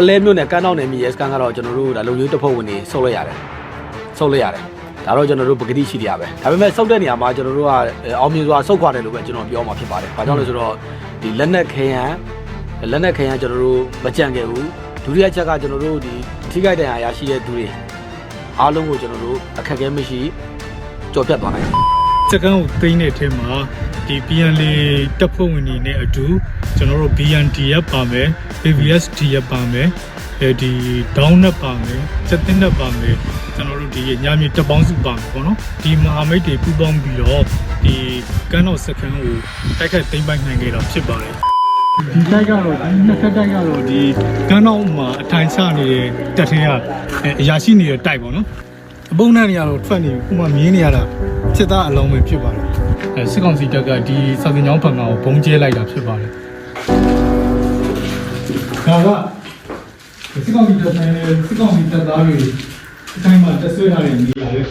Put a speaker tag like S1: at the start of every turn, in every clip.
S1: ပလဲမျိုးနဲ့ကန်းတော့နယ်မြေရဲစကန်ကတော့ကျွန်တော်တို့ဒါလုံမျိုးတစ်ဖက်ဝင်နေဆုတ်လိုက်ရတယ်ဆုတ်လိုက်ရတယ်ဒါတော့ကျွန်တော်တို့ပကတိရှိတရားပဲဒါပေမဲ့ဆုတ်တဲ့နေရာမှာကျွန်တော်တို့ကအောင်မြင်စွာဆုတ်ခွာတယ်လို့ပဲကျွန်တော်ပြောမှာဖြစ်ပါတယ်ဘာကြောင့်လဲဆိုတော့ဒီလက်နက်ခဲယံလက်နက်ခဲယံကျွန်တော်တို့မကြံခဲ့ဘူးဒုတိယချက်ကကျွန်တော်တို့ဒီထိခိုက်ဒဏ်ရာရရှိတဲ့သူတွေအားလုံးကိုကျွန်တော်တို့အခက်အခဲမရှိကြော်ပြတ်သွားနိုင်တယ်
S2: စကန်ကိုသိမ်းတဲ့အထက်မှာ ဒီ PN လေးတပ်ဖွဲ့ဝင်တွေနဲ့အတူကျွန်တော်တို့ BND ရပါမယ် AVSD ရပါမယ်အဲဒီ down နဲ့ပါမယ်စက်တင်နဲ့ပါမယ်ကျွန်တော်တို့ဒီညမြေတပ်ပေါင်းစုပါမယ်ပေါ့နော်ဒီမဟာမိတ်တွေပူးပေါင်းပြီးတော့ဒီကန်းတော်စကန်ကိုတိုက်ခိုက်သိမ်းပိုက်နိုင်ခဲ့တာဖြစ်ပါတယ်ဒီတိုက်ကတော့ဒီနှစ်ဖက်တိုက်ကတော့ဒီကန်းတော်မှာအထိုင်ချနေတဲ့တပ်ထဲကအရာရှိနေတဲ့တိုက်ပေါ့နော်အပုံနဲ့နေရတော့ထွက်နေခုမှမြင်းနေရတာစစ်သားအလုံးပဲဖြစ်ပါတယ်အဲ စစ်ကောင်စီတပ်ကဒီစာသင်ကျောင်းဖန်ကောင်ကိုဘုံကျဲလိုက်တာဖြစ်ပါတယ်ဒါကစစ်ကောင်စီတပ်နဲ့စစ်ကောင်စီတပ်သားတွေအတိုင်းမှာတက်ဆွဲထားတဲ့နေရာလေ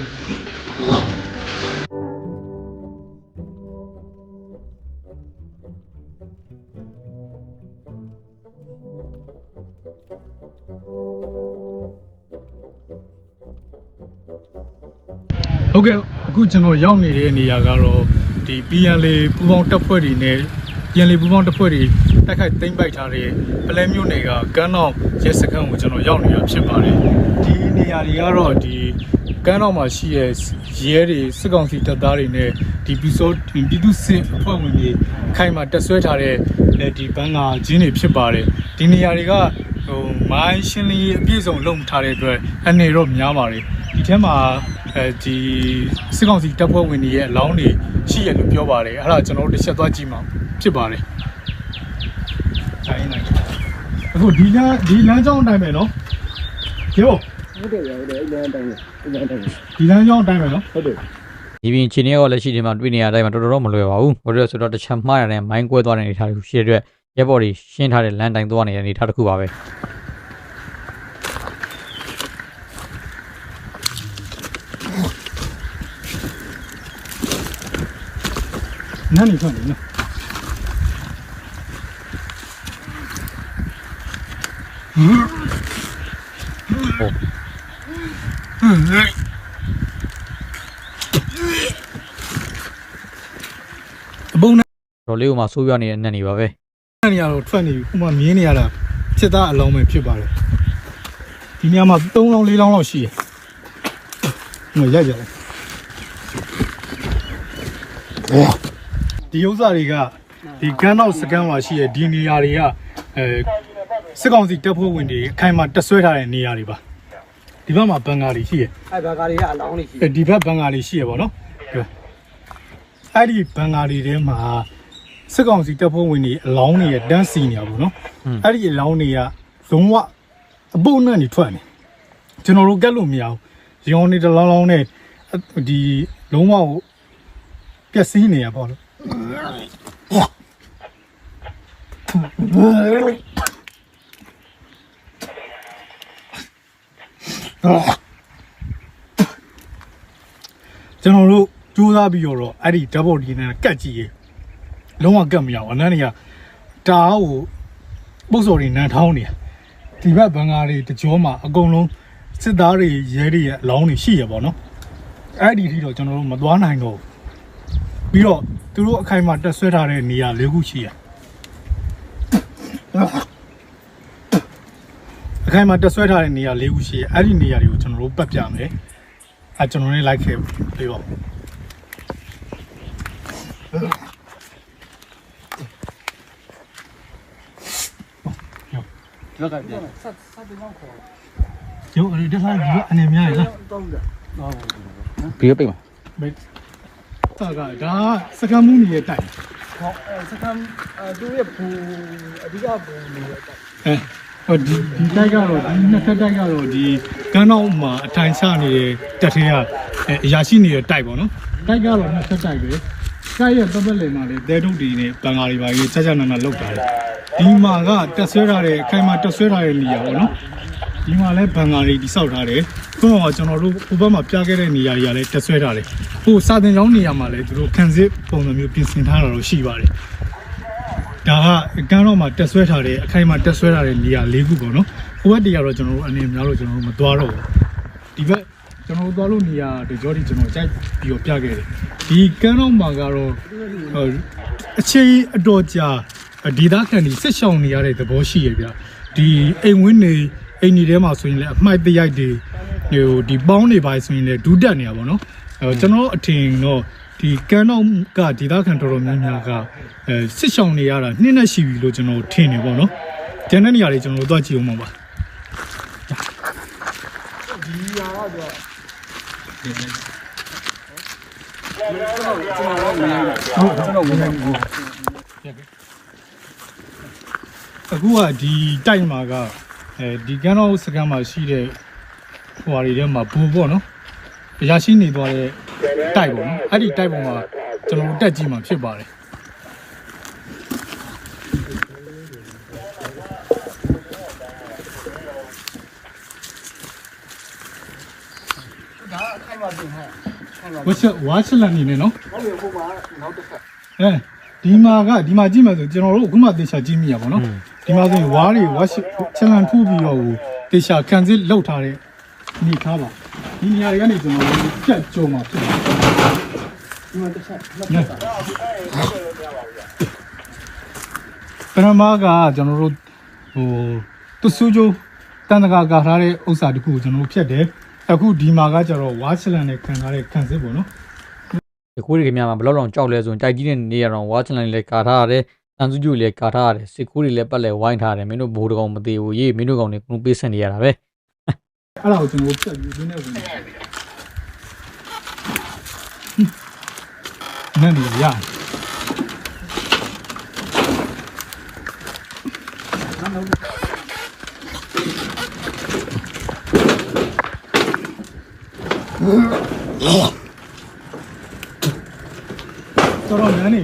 S2: ဟုတ်ကဲ့အခုကျွန်တော်ရောက်နေတဲ့နေရာကတော့ ဒီ PN လေးပူပေါင်းတပ်ဖွဲ့တွေနဲ့ PN လေးပူပေါင်းတပ်ဖွဲ့တွေတိုက်ခိုက်သိမ်းပိုက်ထားတဲ့ပလဲမျိုးနယ်ကကန်းတော့ရဲစခန်းကိုကျွန်တော်ရောက်နေတာဖြစ်ပါတယ်ဒီနေရာတွေကတော့ဒီကန်းတော့မှာရှိတဲ့ရဲတွေစစ်ကောင်စီတပ်သားတွေနဲ့ဒီပီဆိုပြည်သူစစ်အဖွဲ့ဝင်တွေခိုင်မာတက်ဆွဲထားတဲ့ဒီဘန်ကာဂျင်းတွေဖြစ်ပါတယ်ဒီနေရာတွေကဟိုမိုင်းရှင်းလင်းရေးအပြည့်စုံလုပ်ထားတဲ့အတွက်အနေတော့များပါတယ်ဒီထဲမှာ အဲဒီစစ်ကောင်စီတပ်ဖွဲ့ဝင်တွေရဲ့အလောင်းတွေရှိရလို့ပြောပါတယ်အဲ့ဒါကျွန်တော်တို့တစ်ချက်သွားကြည့်မှာဖြစ်ပါတယ်တိုင်းနိုင်အခုဒီလမ်းဒီလမ်းကြောင်းအတိုင်းပဲနော်ကျော်
S3: ဟုတ်တယ်ဟုတ်တယ်အဲ့လမ်းတိုင်းအဲ့လမ်းတိုင်း
S2: ဒီလမ်းကြောင်းအတိုင်းပဲနော်
S3: ဟုတ်တယ်
S4: ဒီပြင်ချင်းရောလက်ရှိဒီမှာတွေ့နေရတဲ့အတိုင်းမှာတော်တော်မလွယ်ပါဘူးဘာလို့လဲဆိုတော့တစ်ချက်မှားရတဲ့မိုင်းကွဲသွားတဲ့အနေအထားတစ်ခုရှိတဲ့အတွက်ရဲဘော်တွေရှင်းထားတဲ့လမ်းတိုင်းသွားနေတဲ့အနေအထားတစ်ခုပါပဲ
S2: နန်းနေထွက်နေနော်အပုံနဲ့
S4: တော်လေးကမှဆိုးရွားနေတဲ့နက်နေပါပဲ
S2: နေရာတော့ထွက်နေပြီခုမှမြင်းနေရတာစစ်သားအလုံးပဲဖြစ်ပါတယ်ဒီနေရာမှာ3လောင်း4လောင်းလောက်ရှိရဟိုရိုက်ကြတယ် ဒီဥစ္စာတွေကဒီကန်းတော့စကန်မှာရှိရဒီနေရာတွေကအဲစစ်ကောင်စီတပ်ဖွဲ့ဝင်တွေအခိုင်အမာတက်ဆွဲထားတဲ့နေရာတွေပါဒီဘက်မှာဘန်ကာတွေရှိရ
S3: အဲ့ဘာကားတွေကအလောင်းတွေရှိ
S2: အဲဒီဘက်ဘန်ကာတွေရှိရပေါ့နော်ဒီအဲ့ဒီဘန်ကာတွေထဲမှာစစ်ကောင်စီတပ်ဖွဲ့ဝင်တွေအလောင်းတွေရတန်းစီနေရပေါ့နော်အဲ့ဒီအလောင်းတွေကလုံးဝအပုတ်နဲ့နေထွက်နေကျွန်တော်တို့ကက်လို့မရဘူးရောင်နေတလောင်းလောင်းနဲ့ဒီလုံးဝကိုပျက်စီးနေရပေါ့လို့ ကျွန်တော်တို့ကြိုးစားပြီးတော့အဲ့ဒီ double D နဲ့ကတ်ကြည့်ရေလုံးဝကတ်မရဘူးအနန်းတွေကတားကိုပုတ်စော်တွေနန်ထောင်းနေဒီဘက်ဘန်ကာတွေတကြောမှာအကုန်လုံးစစ်သားတွေရဲတွေရဲ့အလောင်းတွေရှိရပါတော့အဲ့ဒီထိတော့ကျွန်တော်တို့မသွားနိုင်တော့ဘူး ပြီးတော့သူတို့အခိုင်အမာတက်ဆွဲထားတဲ့နေရာ၄ခုရှိရအခိုင်အမာတက်ဆွဲထားတဲ့နေရာ၄ခုရှိရအဲ့ဒီနေရာတွေကိုကျွန်တော်တို့ပတ်ပြမယ်အဲကျွန်တော်လည်းလိုက်ခဲ့ပြီးပါ
S3: ဘက်ကပြန်
S2: ရုပ်အဲ့ဒီတက်ထားဒီကအနေများရလား
S3: တောင်းတယ်ဟုတ်
S4: ပြီးတော့ပြိတ်ပါ
S2: မေတာကဒါစကမ်းမှုနေရဲ့တိုက်
S3: ဟောအဲစကမ်အဲသူရဲ့ဘူအဓိကဘူနေတဲ့
S2: အဲဟိုဒီဒီတိုက်ကတော့ဒီနှစ်ဖက်တိုက်ကတော့ဒီကန်းတော့မှာအထိုင်ချနေတဲ့တက်ထဲကအရာရှိနေတဲ့တိုက်ပေါ့နော်တိုက်ကတော့နှစ်ဖက်တိုက်ပဲတိုက်ရဲ့ပတ်ပတ်လည်မှာလေတဲတုတ်တွေနဲ့ပန်ကားတွေပါကြီးချက်ချက်နာနာလောက်တာလေဒီမှာကတက်ဆွဲထားတဲ့ခိုင်မှာတက်ဆွဲထားတဲ့နေရာပေါ့နော်ဒီမှာလဲဘန်ကားတွေတိဆောက်ထားတယ်သူ့မှာကျွန်တော်တို့ဟိုဘက်မှာပြခဲ့တဲ့နေရာတွေကလည်းတက်ဆွဲထားတယ် ဟိုစာတင်ကျောင်းနေရာမှာလည်းသူတို့ခံစစ်ပုံစံမျိုးပြင်ဆင်ထားတာတော့ရှိပါတယ်ဒါကကန်းတော့မှာတက်ဆွဲထားတဲ့အခိုင်မှာတက်ဆွဲထားတဲ့နေရာ၄ခုပေါ့နော်ဟိုဘက်တည်းကတော့ကျွန်တော်တို့အနေများလို့ကျွန်တော်တို့မသွားတော့ဘူးဒီဘက်ကျွန်တော်တို့သွားလို့နေရတဲ့ကြောဒီကျွန်တော်ကြိုက်ပြီးတော့ပြခဲ့တယ်ဒီကန်းတော့မှာကတော့ဟိုအချိန်အတော်ကြာဒေသခံတွေဆက်ရှောင်နေရတဲ့သဘောရှိရဗျဒီအိမ်ဝင်းနေအိမ်ကြီးထဲမှာဆိုရင်လည်းအမှိုက်တရိုက်တွေဟိုဒီပေါင်းနေပါဆိုရင်လည်းဒူးတက်နေရပါတော့အဲ ကျွန်တော်အထင်တော့ဒီကန်းတော့ကဒေသခံတော်တော်များများကအဲစစ်ရှောင်နေရတာနှစ်နဲ့ရှိပြီလို့ကျွန်တော်ထင်နေပေါ့နော်ကျန်တဲ့နေရာတွေကျွန်တော်တို့သွားကြည့်အောင်ပါပါ
S3: ဒီဟာကတော့ကျွန်တော်ဝင်နေဘူး
S2: အခုကဒီတိုက်မှာကအဲဒီကန်းတော့စကန်မှာရှိတဲ့ဟိုဟာတွေထဲမှာဘူပေါ့နော်အ ရာရှိနေသွားတဲ့တိုက်ပေါ့နော်အဲ့ဒီတိုက်ပေါ်မှာကျွန်တော်တို့တက်ကြည့်မှာဖြစ်ပါတယ်
S3: ဒါအခိုင်အမာပြင်ဟဲ့ခိုင်မာ
S2: ဝက်ချက်ဝါချက်လန်နေနေနော်
S3: ဟုတ်ပြီဟိုမှာနောက်တစ်ခါ
S2: အဲဒီမှာကဒီမှာကြည့်မယ်ဆိုကျွန်တော်တို့အခုမှတေချာကြည့်မိရပါတော့ဒီမှာဆိုရင်ဝါးတွေဝါချက်လန်ထူပြီးတော့တေချာကန်စစ်လောက်ထားတဲ့နေထားပါ ဒီနေရာတွေကနေကျွန်တော်တို့ပြတ်ကြုံမှာဖြစ်ပါတယ်
S3: ဒီမှာတစ်ချက်လက်
S2: ညပရမကကျွန်တော်တို့ဟိုတဆူဂျိုတန်တကာကာထားတဲ့ဥစ္စာတခုကိုကျွန်တော်တို့ဖြတ်တယ်အခုဒီမှာကကျတော့ဝါချလန်နဲ့ခံထားတဲ့ခံစစ်ပေါ့နော်
S4: ဒီခိုးတွေကများမှာဘလောက်တော့ကြောက်လဲဆိုရင်တိုက်ကြီးတဲ့နေရတော့ဝါချလန်လည်းကာထားရတယ်တန်စုကျူလည်းကာထားရတယ်စစ်ခိုးတွေလည်းပတ်လဲဝိုင်းထားတယ်မင်းတို့ဘိုးတကောင်မသေးဘူးရေးမင်းတို့ကောင်တွေကပေးဆက်နေရတာပဲ
S2: အဲ့ဒါကိုကျွန်တော်တို့ဖြတ်ပြီးဒီနေ့ဝင်နန်းနေရတော်တော်နန်းနေ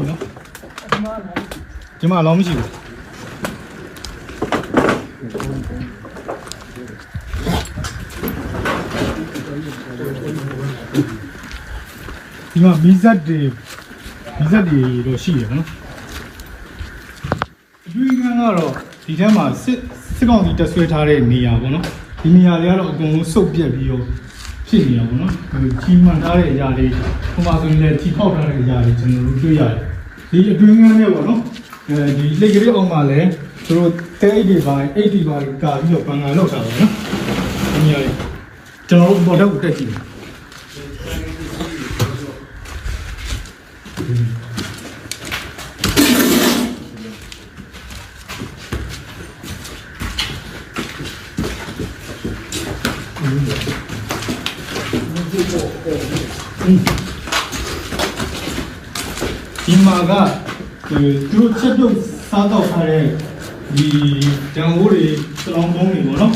S3: ဒီမှာ
S2: ဒီမှာအလောင်းမရှိဘူးဒီမှာမီဇတ်တွေမီဇတ်တွေတော့ရှိရနော်အတွေ့အကြုံကတော့ဒီထဲမှာစစ်စစ်ကောင်စီတက်ဆွဲထားတဲ့နေရာပေါ့နော်ဒီနေရာတွေကတော့အကုန်လုံးစုပ်ပြက်ပြီးတော့ဖြစ်နေတာပေါ့နော်ဟိုကြီးမှန်ထားတဲ့အရာတွေဟိုမှာဆိုရင်လည်းထီပေါက်ထားတဲ့အရာတွေကျွန်တော်တို့တွေ့ရတယ်ဒီအတွင်းကန်းနဲ့ပေါ့နော်အဲဒီလက်ကလေးအောင်မှာလည်းသူတို့တဲအိတ်တွေပါအိတ်တွေပါကာပြီးတော့ပန်ကာလောက်တာပေါ့နော်ဒီနေရာတွေကျွန်တော်တို့ပေါ်တော့တက်ကြည့်မယ် ဒီမှာကဒီသူတို့ချက်ပြုတ်စားတော့ထားတဲ့ဒီဂျန်ဟိုးတွေစလောင်းပုံးတွေပေါ့နော်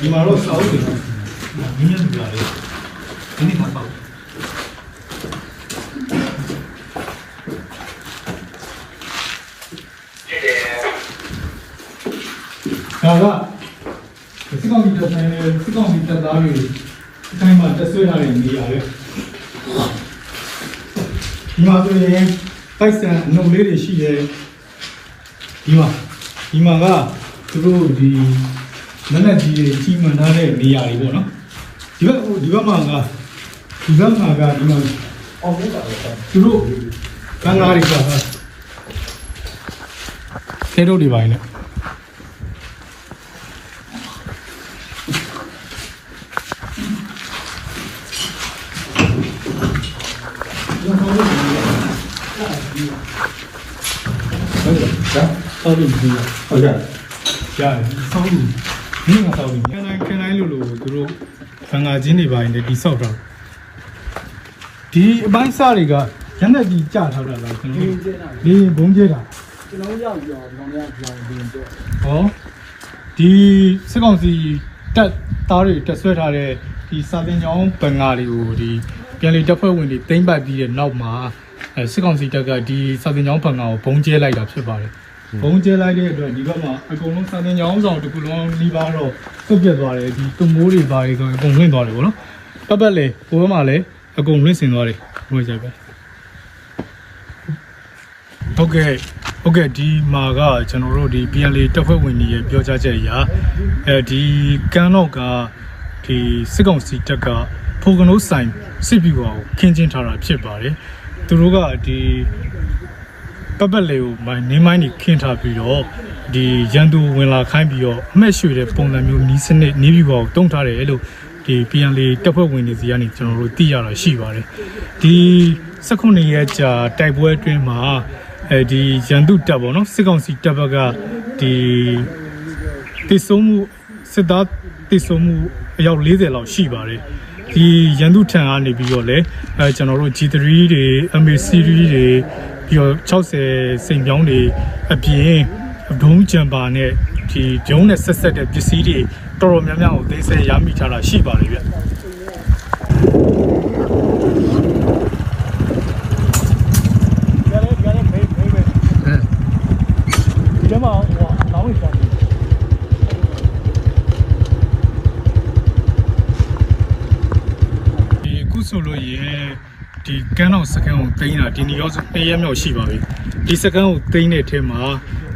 S2: ဒီမှာတော့စောက်တွေနင်းနေကြတယ်ဒီနေ့မှာပေါ့ ဒါကစစ်ကောင်စီတပ်ဆိုင်စစ်ကောင်စီတပ်သားတွေအတိုင်းမှာတက်ဆွဲထားတဲ့နေရာပဲဒီမှာဆိုရင်တိုက်ဆန်အနှုတ်လေးတွေရှိတယ်ဒီမှာဒီမှာကသူတို့ဒီလက်နက်ကြီးတွေကြီးမှန်ထားတဲ့နေရာတွေပေါ့နော်ဒီဘက်ဟိုဒီဘက်မှာကဒီဘက်မှာကဒီမှာ
S3: အောင်လို့ပါပဲ
S2: သူတို့ကန်းကားတွေကခဲတို့တွေပိုင်းနဲ့ ဟုတ်ကဲ့ဆောက်လို့ဒီဟုတ်ကဲ့ရတယ်ဆောက်လို့မင်းကဆောက်လို့ခနိုင်ခနိုင်လို့လို့သူတို့ကန်းကားချင်းတွေပိုင်းနဲ့တိဆောက်တာဒီအပိုင်းစားတွေကရန်တဲ့ကြီးကြာထားတာလားကျွန်
S3: ဒီ
S2: တော်
S3: ကျနေတာ
S2: ဒီဘုံကျဲတာ
S3: ကျွန်တော်ရောက်ပြောကျွန်တော်ရောက်ပြောဒီတော့
S2: ဟောဒီစစ်ကောင်စီတက်သားတွေတက်ဆွဲထားတဲ့ဒီစာတင်ကြောင်းဘင်္ဂါတွေကိုဒီပြန်လည်တပ်ဖွဲ့ဝင်တွေတိမ့်ပတ်ပြီးတဲ့နောက်မှာ အဲစစ်ကောင်စီတပ်ကဒီစာတင်ကြောင်းဘင်္ဂါကိုဘုံကျဲလိုက်တာဖြစ်ပါတယ်ဘုံကျဲလိုက်တဲ့အတွက်ဒီဘက်မှာအကုန်လုံးစာတင်ကြောင်းဆောင်တစ်ခုလုံးနှီးပါတော့သွတ်ပြတ်သွားတယ်ဒီတုံမိုးတွေပါတွေဆိုရင်အကုန်လွင့်သွားတယ်ဗောနော်ပတ်ပတ်လေဘိုးဘက်မှာလည်းအကုန်လွင့်စင်သွားတယ်ဘိုးကြပဲဟုတ်ကဲ့ဟုတ်ကဲ့ဒီမှာကကျွန်တော်တို့ဒီ PNL တပ်ဖွဲ့ဝင်တွေရဲ့ပြောကြားချက်အရအဲဒီကန်းတော့ကဒီစစ်ကောင်စီတပ်ကဖိုကနိုးဆိုင်စစ်ပြူပါကိုခင်းချင်းထားတာဖြစ်ပါတယ် သူတို့ကဒီပတ်ပတ်လေးကိုမိုင်းနေမိုင်းနေခင်းထားပြီးတော့ဒီရန်သူဝင်လာခိုင်းပြီးတော့အမှတ်ရွှေတဲ့ပုံစံမျိုးနီးစနစ်နီးပြူပါကိုတုံးထားတယ်လို့ဒီ PNL တပ်ဖွဲ့ဝင်တွေစီကနေကျွန်တော်တို့သိရတာရှိပါတယ်ဒီ19ရက်ကြာတိုက်ပွဲအတွင်းမှာအဲဒီရန်သူတပ်ပေါ့နော်စစ်ကောင်စီတပ်ဘက်ကဒီတိစုံမှုစစ်သားတိစုံမှုအယောက်40လောက်ရှိပါတယ် ဒီရန်သူထံကနေပြီးတော့လဲအဲကျွန်တော်တို့ G3 တွေ MA series တွေပြီးတော့60စိန်ပြောင်းတွေအပြင်ဒုံးကြံပါနဲ့ဒီဒုံးနဲ့ဆက်ဆက်တဲ့ပစ္စည်းတွေတော်တော်များများကိုသိစေရမိထားတာရှိပါတယ်ဗျ
S3: ပြန်လဲပြန်လဲမေးမေးပဲဒီထဲမှာဟိုလောင်းနေတယ်
S2: ဒီအခု ဆိုလို့ရင်ဒီကန်းတော်စကန်ကိုသိမ်းတာဒီနေ့ရောဆို2ရက်မြောက်ရှိပါပြီဒီစကန်ကိုသိမ်းတဲ့အထက်မှာ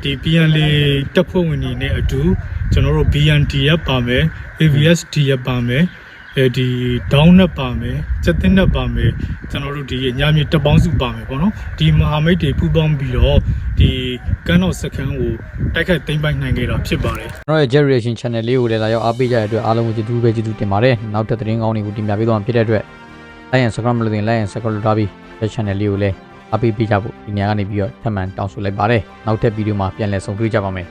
S2: ဒီ PN လေးတပ်ဖွဲ့ဝင်တွေနဲ့အတူကျွန်တော်တို့ BNT ရပ်ပါမယ် AVSD ရပ်ပါမယ်အဲဒီ down နဲ့ပါမယ်စက်တင်နဲ့ပါမယ်ကျွန်တော်တို့ဒီညမြေတပ်ပေါင်းစုပါမယ်ပေါ့နော်ဒီမဟာမိတ်တွေပူးပေါင်းပြီးတော့ဒီကန်းတော်စကန်ကိုတိုက်ခိုက်သိမ်းပိုက်နိုင်ခဲ့တာဖြစ်ပါတယ်
S4: ကျွန်တော်ရဲ့ Generation Channel လေးကိုလည်းလာရောက်အားပေးကြတဲ့အတွက်အားလုံးကိုကျေးဇူးပဲကျေးဇူးတင်ပါတယ်နောက်ထပ်သတင်းကောင်းတွေကိုတင်ပြပေးသွားမှာဖြစ်တဲ့အတွက် like and subscribe မလုပ်ရင် like and subscribe လုပ်ထားပြီး channel လေးကိုလည်းအားပေးပေးကြဖို့ဒီနေရာကနေပြီးတော့ထပ်မံတောင်းဆိုလိုက်ပါတယ်နောက်ထပ်ဗီဒီယိုမှာပြန်လည်ဆုံတွေ့ကြပါမယ်